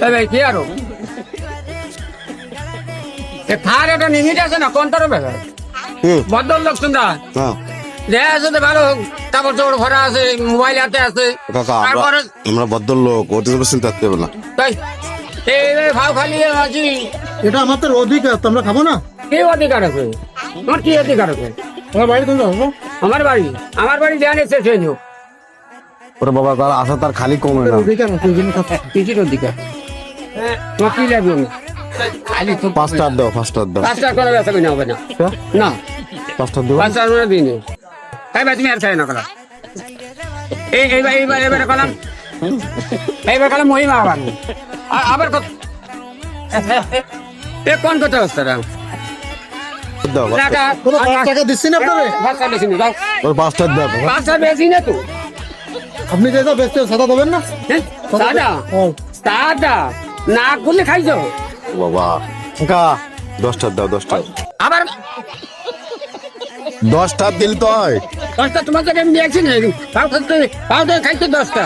তবে কি আরও থার একটা লিমিট আছে না কোন তরফ বদল লোক হ্যাঁ আছে তো ভালো কাপড় চোপড় ভরা আছে মোবাইল হাতে আছে। আমরা তারপরে আমরা ভদ্র লোক ওদের উপর চিন্তা করতে হবে না। তাই এই ভাও খালি আছি এটা আমাদের অধিকার তোমরা খাব না? কি অধিকার আছে? তোমার কি অধিকার আছে? তোমার বাড়ি কোন আমার বাড়ি আমার বাড়ি দেওয়া নেই শেষ হয়ে যাও ওরে বাবা তার আশা তার খালি কমে না। অধিকার আছে ওই জন্য অধিকার তোমার কি লাগবে? খালি তো পাঁচটা দাও পাঁচটা দাও। পাঁচটা করে বেচা কিনা হবে না। না। পাঁচটা দেবো পাঁচটা করে দিন তাই ভাই তুমি আর খাই না কলা। এই এইবার এইবার এবারে কলাম। এইবার কলাম মহিমা আবার। আবার কত এ কোন কথা হচ্ছে দাও টাকা দিচ্ছি না আপনারে পাঁচটা না পাঁচটা দাও। পাঁচটা বেশি না তো। আপনি যেটা বেচতে সাদা দেবেন না? সাদা? সাদা হ্যাঁ। দাদা না করলে খাইছো? বাবা। কা। দশটা দাও দশটা আবার দশটা দিল তো দশটা তোমাকে আমি দিয়েছি না পাও খাইতে দশটা।